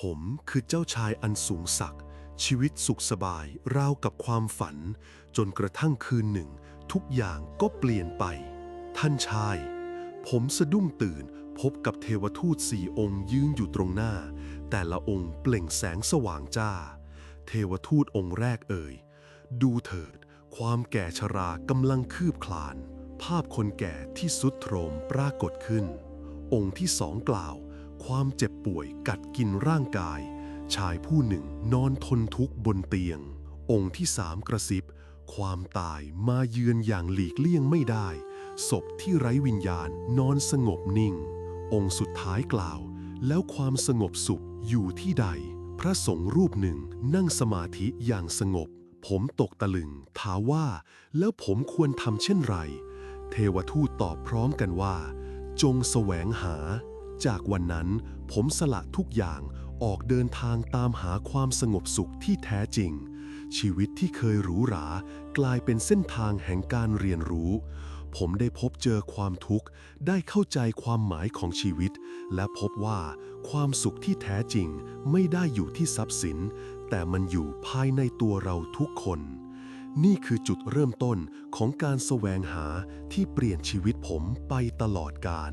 ผมคือเจ้าชายอันสูงศักดิ์ชีวิตสุขสบายราวกับความฝัน จนกระทั่งคืนหนึ่ง ทุกอย่างก็เปลี่ยนไป ท่านชาย ผมสะดุ้งตื่นพบกับเทวทูตสี่องค์ยืนอยู่ตรงหน้า แต่ละองค์เปล่งแสงสว่างจ้า เทวทูตองค์แรกเอ่ย ดูเถิด ความแก่ชรากำลังคืบคลาน ภาพคนแก่ที่สุดโทรมปรากฏขึ้น องค์ที่สองกล่าว ความเจ็บป่วยกัดกินร่างกาย ชายผู้หนึ่งนอนทนทุกข์บนเตียง องค์ที่สามกระซิบ ความตายมาเยือนอย่างหลีกเลี่ยงไม่ได้ ศพที่ไร้วิญญาณนอนสงบนิ่ง องค์สุดท้ายกล่าว แล้วความสงบสุขอยู่ที่ใด พระสงฆ์รูปหนึ่งนั่งสมาธิอย่างสงบ ผมตกตะลึงถามว่า แล้วผมควรทำเช่นไร เทวทูตตอบพร้อมกันว่า จงแสวงหา จากวันนั้นผมสละทุกอย่างออกเดินทางตามหาความสงบสุขที่แท้จริง ชีวิตที่เคยหรูหรากลายเป็นเส้นทางแห่งการเรียนรู้ ผมได้พบเจอความทุกข์ ได้เข้าใจความหมายของชีวิต และพบว่าความสุขที่แท้จริงไม่ได้อยู่ที่ทรัพย์สิน แต่มันอยู่ภายในตัวเราทุกคน นี่คือจุดเริ่มต้นของการแสวงหาที่เปลี่ยนชีวิตผมไปตลอดกาล